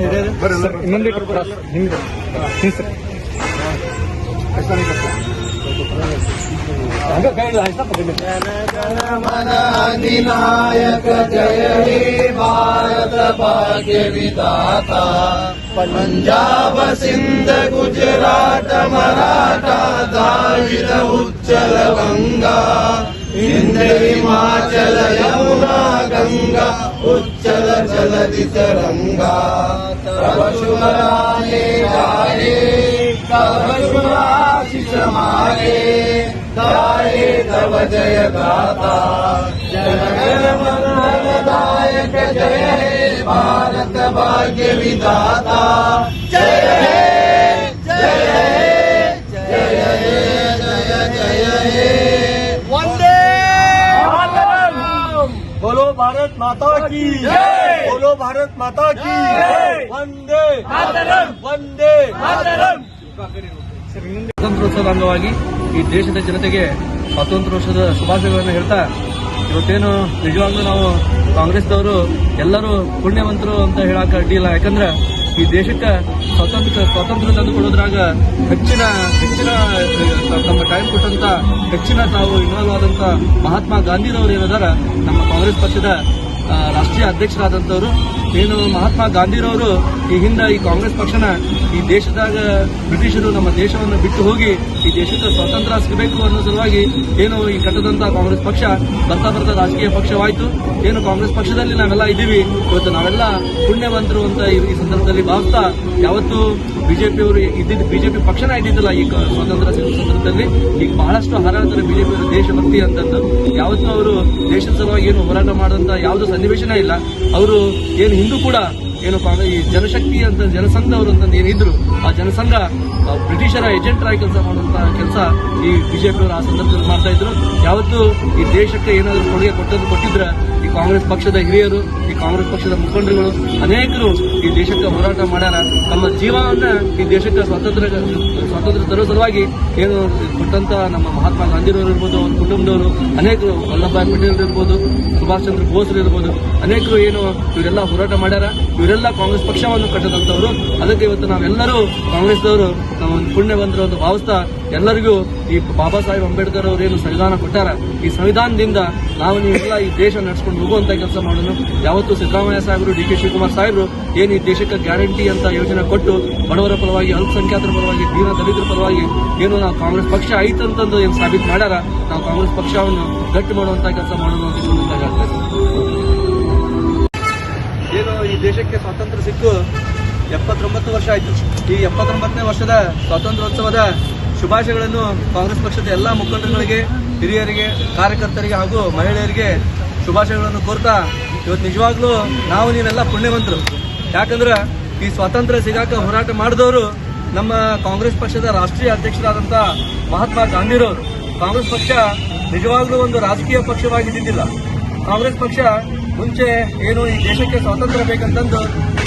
ಇನ್ನೊಂದು ಹಿಂದೆ ಹಿಂದೆ ಸರ್ अधिनायक जय हे भारत भाग्य विधाता पंजाब सिंध गुजरात मराठा द्राविड उच्चल गंगा हिंद हिमाचल यमुना गंगा उच्चल जलधि तरंगा कब शुभ आने जाए तब जय गाता जनगण मंगल जय भारत भाग्य विदाता जय जय भारत माता की जय। बोलो भारत माता की जय। वंदे मातरम। वंदे मातरम। ಸ್ವಾತಂತ್ರ್ಯೋತ್ಸವದ ಅಂಗವಾಗಿ ಈ ದೇಶದ ಜನತೆಗೆ ಸ್ವಾತಂತ್ರ್ಯೋತ್ಸವದ ಶುಭಾಶಯಗಳನ್ನು ಹೇಳ್ತಾ ಇವತ್ತೇನು ನಿಜವಾಗ್ಲೂ ನಾವು ಕಾಂಗ್ರೆಸ್ದವರು ಎಲ್ಲರೂ ಪುಣ್ಯವಂತರು ಅಂತ ಹೇಳಕ್ ಅಡ್ಡಿಲ್ಲ ಯಾಕಂದ್ರೆ ಈ ದೇಶಕ್ಕೆ ಸ್ವಾತಂತ್ರ್ಯ ಸ್ವಾತಂತ್ರ್ಯ ತಂದುಕೊಡೋದ್ರಾಗ ಹೆಚ್ಚಿನ ಹೆಚ್ಚಿನ ತಮ್ಮ ಟೈಮ್ ಕೊಟ್ಟಂತ ಹೆಚ್ಚಿನ ತಾವು ಇನ್ವಾಲ್ವ್ ಆದಂತ ಮಹಾತ್ಮ ಗಾಂಧಿನವರು ಏನದಾರ ನಮ್ಮ ಕಾಂಗ್ರೆಸ್ ಪಕ್ಷದ ರಾಷ್ಟ್ರೀಯ ಅಧ್ಯಕ್ಷರಾದಂಥವ್ರು ಏನು ಮಹಾತ್ಮ ಗಾಂಧಿರವರು ಈ ಹಿಂದೆ ಈ ಕಾಂಗ್ರೆಸ್ ಪಕ್ಷನ ಈ ದೇಶದಾಗ ಬ್ರಿಟಿಷರು ನಮ್ಮ ದೇಶವನ್ನು ಬಿಟ್ಟು ಹೋಗಿ ಈ ದೇಶದ ಸ್ವಾತಂತ್ರ್ಯ ಸಿಗಬೇಕು ಅನ್ನೋ ಸಲುವಾಗಿ ಏನು ಈ ಕಟ್ಟದಂತ ಕಾಂಗ್ರೆಸ್ ಪಕ್ಷ ಬರ್ತಾ ಬರ್ತಾ ರಾಜಕೀಯ ಪಕ್ಷವಾಯಿತು. ಏನು ಕಾಂಗ್ರೆಸ್ ಪಕ್ಷದಲ್ಲಿ ನಾವೆಲ್ಲ ಇದ್ದೀವಿ. ಇವತ್ತು ನಾವೆಲ್ಲ ಪುಣ್ಯವಂತರು ಅಂತ ಈ ಸಂದರ್ಭದಲ್ಲಿ ಭಾವಿಸ್ತಾ ಯಾವತ್ತು ಬಿಜೆಪಿಯವರು ಇದ್ದಿದ್ದು ಬಿಜೆಪಿ ಪಕ್ಷನ ಇದ್ದಿದ್ದಿಲ್ಲ ಈ ಸ್ವಾತಂತ್ರ್ಯ ಸಿಗುವ ಸಂದರ್ಭದಲ್ಲಿ. ಈಗ ಬಹಳಷ್ಟು ಹಾರಾಡ್ತಾರೆ ಬಿಜೆಪಿಯವರು ದೇಶಭಕ್ತಿ ಅಂತಂದು. ಯಾವತ್ತೂ ಅವರು ದೇಶದ ಸಲುವಾಗಿ ಏನು ಹೋರಾಟ ಮಾಡುವಂತ ಯಾವುದು ಸನ್ನಿವೇಶನೇ ಇಲ್ಲ. ಅವರು ಏನು ಹಿಂದೂ ಕೂಡ ಏನಪ್ಪಾ ಅಂದ್ರೆ ಈ ಜನಶಕ್ತಿ ಅಂತ ಜನಸಂಘದವರು ಅಂತ ಏನಿದ್ರು, ಆ ಜನಸಂಘ ಬ್ರಿಟಿಷರ ಏಜೆಂಟರಾಗಿ ಕೆಲಸ ಮಾಡುವಂತಹ ಕೆಲಸ ಈ ಬಿಜೆಪಿಯವರು ಆ ಸಂದರ್ಭದಲ್ಲಿ ಮಾಡ್ತಾ ಇದ್ರು. ಯಾವತ್ತು ಈ ದೇಶಕ್ಕೆ ಏನಾದರೂ ಕೊಡುಗೆ ಕೊಟ್ಟದ್ದು ಕೊಟ್ಟಿದ್ರೆ ಈ ಕಾಂಗ್ರೆಸ್ ಪಕ್ಷದ ಹಿರಿಯರು, ಈ ಕಾಂಗ್ರೆಸ್ ಪಕ್ಷದ ಮುಖಂಡರುಗಳು, ಅನೇಕರು ಈ ದೇಶಕ್ಕೆ ಹೋರಾಟ ಮಾಡ್ಯಾರ. ತಮ್ಮ ಜೀವವನ್ನ ಈ ದೇಶಕ್ಕೆ ಸ್ವಾತಂತ್ರ್ಯ ಸ್ವಾತಂತ್ರ್ಯ ತರೋ ಸಲುವಾಗಿ ಏನು ಕೊಟ್ಟಂತ ನಮ್ಮ ಮಹಾತ್ಮ ಗಾಂಧಿಯವರು ಇರ್ಬೋದು, ಅವ್ರ ಕುಟುಂಬದವರು, ಅನೇಕರು ವಲ್ಲಭಾಯ್ ಪಟೇಲ್ ಇರ್ಬೋದು, ಸುಭಾಷ್ ಚಂದ್ರ ಬೋಸ್ ಇರ್ಬೋದು, ಅನೇಕರು ಏನು ಇವರೆಲ್ಲ ಹೋರಾಟ ಮಾಡ್ಯಾರ. ಇವರೆಲ್ಲ ಕಾಂಗ್ರೆಸ್ ಪಕ್ಷವನ್ನು ಕಟ್ಟದಂತವರು ಅದಕ್ಕೆ ಇವತ್ತು ನಾವೆಲ್ಲರೂ ಕಾಂಗ್ರೆಸ್ದವರು ನಾವು ಒಂದು ಪುಣ್ಯ ಬಂದ್ರು ಅಂತ ಭಾವಿಸ್ತಾ ಎಲ್ಲರಿಗೂ ಈ ಬಾಬಾ ಸಾಹೇಬ್ ಅಂಬೇಡ್ಕರ್ ಏನು ಸಂವಿಧಾನ ಕೊಟ್ಟಾರ? ಈ ಸಂವಿಧಾನದಿಂದ ನಾವು ನೀವೆಲ್ಲ ಈ ದೇಶ ನಡೆಸ್ಕೊಂಡು ಹೋಗುವಂತ ಕೆಲಸ ಮಾಡೋಣ ಯಾವತ್ತು ಸಿದ್ದರಾಮಯ್ಯ ಸಾಹೇಬರು, ಡಿ ಕೆ ಶಿವಕುಮಾರ್ ಸಾಹೇಬರು ಏನು ಈ ದೇಶಕ್ಕೆ ಗ್ಯಾರಂಟಿ ಅಂತ ಯೋಜನೆ ಕೊಟ್ಟು ಬಡವರ ಪರವಾಗಿ, ಅಲ್ಪಸಂಖ್ಯಾತರ ಪರವಾಗಿ, ದೀನ ದಲಿತರ ಪರವಾಗಿ ಏನು ನಾವು ಕಾಂಗ್ರೆಸ್ ಪಕ್ಷ ಐತಂತಂದು ಏನು ಸಾಬೀತು ಮಾಡ್ಯಾರ? ನಾವು ಕಾಂಗ್ರೆಸ್ ಪಕ್ಷವನ್ನು ಗಟ್ಟಿ ಮಾಡುವಂತ ಕೆಲಸ ಮಾಡೋಣ ಅಂತ ಏನು ಈ ದೇಶಕ್ಕೆ ಸ್ವಾತಂತ್ರ್ಯ ಸಿಕ್ಕು? ಎಪ್ಪತ್ತೊಂಬತ್ತು ವರ್ಷ ಆಯ್ತು. ಈ ಎಪ್ಪತ್ತೊಂಬತ್ತನೇ ವರ್ಷದ ಸ್ವಾತಂತ್ರ್ಯೋತ್ಸವದ ಶುಭಾಶಯಗಳನ್ನು ಕಾಂಗ್ರೆಸ್ ಪಕ್ಷದ ಎಲ್ಲ ಮುಖಂಡರುಗಳಿಗೆ, ಹಿರಿಯರಿಗೆ, ಕಾರ್ಯಕರ್ತರಿಗೆ ಹಾಗೂ ಮಹಿಳೆಯರಿಗೆ ಶುಭಾಶಯಗಳನ್ನು ಕೋರ್ತಾ ಇವತ್ತು ನಿಜವಾಗ್ಲೂ ನಾವು ನೀವೆಲ್ಲ ಪುಣ್ಯವಂತರು. ಯಾಕಂದ್ರೆ ಈ ಸ್ವಾತಂತ್ರ್ಯ ಸಿಗಾಕ ಹೋರಾಟ ಮಾಡಿದವರು ನಮ್ಮ ಕಾಂಗ್ರೆಸ್ ಪಕ್ಷದ ರಾಷ್ಟ್ರೀಯ ಅಧ್ಯಕ್ಷರಾದಂಥ ಮಹಾತ್ಮ ಗಾಂಧಿರವರು. ಕಾಂಗ್ರೆಸ್ ಪಕ್ಷ ನಿಜವಾಗ್ಲೂ ಒಂದು ರಾಜಕೀಯ ಪಕ್ಷವಾಗಿದ್ದಿದ್ದಿಲ್ಲ ಕಾಂಗ್ರೆಸ್ ಪಕ್ಷ ಮುಂಚೆ ಏನು ಈ ದೇಶಕ್ಕೆ ಸ್ವಾತಂತ್ರ್ಯ ಬೇಕಂತಂದು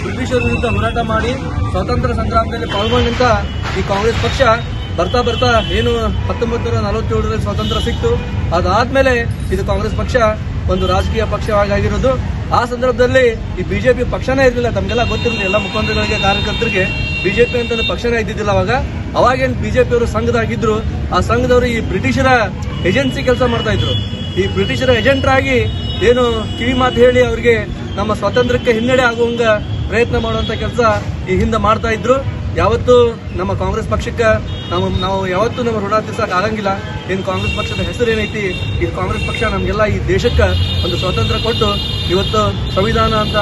ಬ್ರಿಟಿಷರ ವಿರುದ್ಧ ಹೋರಾಟ ಮಾಡಿ ಸ್ವಾತಂತ್ರ್ಯ ಸಂಗ್ರಾಮದಲ್ಲಿ ಪಾಲ್ಗೊಂಡಂತ ಈ ಕಾಂಗ್ರೆಸ್ ಪಕ್ಷ ಬರ್ತಾ ಬರ್ತಾ ಏನು ಹತ್ತೊಂಬತ್ತು ನೂರ ನಲವತ್ತೇಳರಲ್ಲಿ ಸ್ವಾತಂತ್ರ್ಯ ಸಿಕ್ತು. ಅದಾದ್ಮೇಲೆ ಇದು ಕಾಂಗ್ರೆಸ್ ಪಕ್ಷ ಒಂದು ರಾಜಕೀಯ ಪಕ್ಷವಾಗಿರೋದು ಆ ಸಂದರ್ಭದಲ್ಲಿ ಈ ಬಿಜೆಪಿ ಪಕ್ಷನೇ ಇರಲಿಲ್ಲ. ತಮಗೆಲ್ಲ ಗೊತ್ತಿರಲಿಲ್ಲ ಎಲ್ಲ ಮುಖಂಡರುಗಳಿಗೆ ಕಾರ್ಯಕರ್ತರಿಗೆ ಬಿಜೆಪಿ ಅಂತ ಪಕ್ಷನೇ ಇದ್ದಿದ್ದಿಲ್ಲ ಅವಾಗ. ಅವಾಗೇನು ಬಿಜೆಪಿಯವರು ಸಂಘದಾಗಿದ್ರು. ಆ ಸಂಘದವರು ಈ ಬ್ರಿಟಿಷರ ಏಜೆನ್ಸಿ ಕೆಲಸ ಮಾಡ್ತಾ ಇದ್ರು. ಈ ಬ್ರಿಟಿಷರ ಏಜೆಂಟ್ರಾಗಿ ಏನು ಕಿವಿ ಮಾತು ಹೇಳಿ ಅವರಿಗೆ ನಮ್ಮ ಸ್ವಾತಂತ್ರ್ಯಕ್ಕೆ ಹಿನ್ನಡೆ ಆಗುವಂಗ ಪ್ರಯತ್ನ ಮಾಡುವಂತ ಕೆಲಸ ಈ ಹಿಂದೆ ಮಾಡ್ತಾ ಇದ್ರು. ಯಾವತ್ತೂ ನಮ್ಮ ಕಾಂಗ್ರೆಸ್ ಪಕ್ಷಕ್ಕೆ ನಾವು ನಾವು ಯಾವತ್ತೂ ನಮ್ಮ ಋಣ ತೀರ್ಸಕ್ಕೆ ಆಗಂಗಿಲ್ಲ. ಏನು ಕಾಂಗ್ರೆಸ್ ಪಕ್ಷದ ಹೆಸರು ಏನೈತಿ? ಈ ಕಾಂಗ್ರೆಸ್ ಪಕ್ಷ ನಮಗೆಲ್ಲ ಈ ದೇಶಕ್ಕೆ ಒಂದು ಸ್ವಾತಂತ್ರ್ಯ ಕೊಟ್ಟು ಇವತ್ತು ಸಂವಿಧಾನ ಅಂತ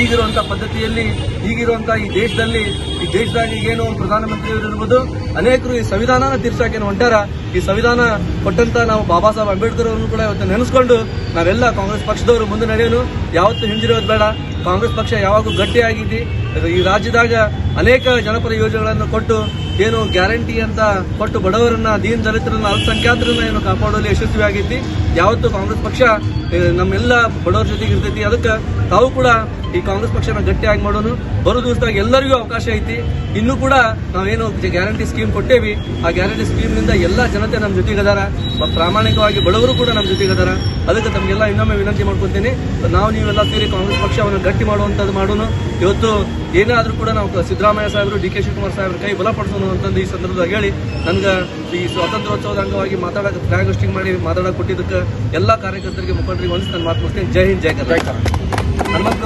ಈಗಿರುವಂಥ ಪದ್ಧತಿಯಲ್ಲಿ ಈಗಿರುವಂಥ ಈ ದೇಶದಲ್ಲಿ, ಈ ದೇಶದಾಗ ಈಗೇನು ಪ್ರಧಾನಮಂತ್ರಿಯವರು ಇರ್ಬೋದು, ಅನೇಕರು ಈ ಸಂವಿಧಾನನ ತೀರ್ಸಾಕೇನು ಹೊಂಟಾರ ಈ ಸಂವಿಧಾನ ಕೊಟ್ಟಂತ ನಾವು ಬಾಬಾ ಸಾಹೇಬ್ ಅಂಬೇಡ್ಕರ್ ಅವರನ್ನು ಕೂಡ ಇವತ್ತು ನೆನೆಸ್ಕೊಂಡು ನಾವೆಲ್ಲ ಕಾಂಗ್ರೆಸ್ ಪಕ್ಷದವರು ಮುಂದೆ ನಡೆಯೋನು. ಯಾವತ್ತೂ ಹಿಂದಿರೋದು ಬೇಡ. ಕಾಂಗ್ರೆಸ್ ಪಕ್ಷ ಯಾವಾಗೂ ಗಟ್ಟಿಯಾಗಿದ್ದಿ ಈ ರಾಜ್ಯದಾಗ ಅನೇಕ ಜನಪರ ಯೋಜನೆಗಳನ್ನು ಕೊಟ್ಟು ಏನು ಗ್ಯಾರಂಟಿ ಅಂತ ಕೊಟ್ಟು ಬಡವರನ್ನ, ದೀನ್ ದಲಿತರನ್ನ, ಅಲ್ಪಸಂಖ್ಯಾತರನ್ನ ಏನು ಕಾಪಾಡುವಲ್ಲಿ ಯಶಸ್ವಿಯಾಗಿತ್ತು ಯಾವತ್ತು ಕಾಂಗ್ರೆಸ್ ಪಕ್ಷ ನಮ್ಮೆಲ್ಲ ಬಡವರ ಜೊತೆಗೆ ಇರ್ತೈತಿ. ಅದಕ್ಕೆ ತಾವು ಕೂಡ ಈ ಕಾಂಗ್ರೆಸ್ ಪಕ್ಷನ ಗಟ್ಟಿಯಾಗಿ ಮಾಡೋನು. ಬರೋ ದಿವಸದಾಗ ಎಲ್ಲರಿಗೂ ಅವಕಾಶ ಐತಿ. ಇನ್ನೂ ಕೂಡ ನಾವೇನು ಗ್ಯಾರಂಟಿ ಸ್ಕೀಮ್ ಕೊಟ್ಟೇವಿ. ಆ ಗ್ಯಾರಂಟಿ ಸ್ಕೀಮ್ನಿಂದ ಎಲ್ಲ ಜನತೆ ನಮ್ಮ ಜೊತೆಗೆ ಮ- ಪ್ರಾಮಾಣಿಕವಾಗಿ ಬಡವರು ಕೂಡ ನಮ್ಮ ಜೊತೆಗೆ ಅದಾರ. ಅದಕ್ಕೆ ತಮಗೆಲ್ಲ ಇನ್ನೊಮ್ಮೆ ವಿನಂತಿ ಮಾಡ್ಕೊತೀನಿ. ನಾವು ನೀವೆಲ್ಲ ಸೇರಿ ಕಾಂಗ್ರೆಸ್ ಪಕ್ಷವನ್ನು ಗಟ್ಟಿ ಮಾಡುವಂಥದ್ದು ಮಾಡೋನು. ಇವತ್ತು ಏನೇ ಆದ್ರೂ ಕೂಡ ನಾವು ಸಿದ್ದರಾಮಯ್ಯ ಸಾಹೇಬರು ಡಿ ಕೆ ಶಿವಕುಮಾರ್ ಸಾಹೇಬ್ರ ಕೈ ಬಲಪಡಿಸೋಣ ಅಂತಂದು ಈ ಸಂದರ್ಭದಾಗ ಹೇಳಿ ನನಗೆ ಈ ಸ್ವಾತಂತ್ರ್ಯೋತ್ಸವದ ಅಂಗವಾಗಿ ಮಾತಾಡಕ್ಕೆ ಫ್ಲಾಗ್ ಹೋಸ್ಟಿಂಗ್ ಮಾಡಿ ಮಾತಾಡಕ್ಕೆ ಕೊಟ್ಟಿದ್ದಕ್ಕೆ ಎಲ್ಲ ಕಾರ್ಯಕರ್ತರಿಗೆ ಮುಖಂಡರಿಗೆ ಒಂದಿಸ್ ನನ್ನ ಮಾತು ಮುಗಿಸ್ತೇನೆ. ಜೈ ಹಿಂದ್ ಜೈ ಕರ್ನಾಟಕ. ಹನುಮಂತ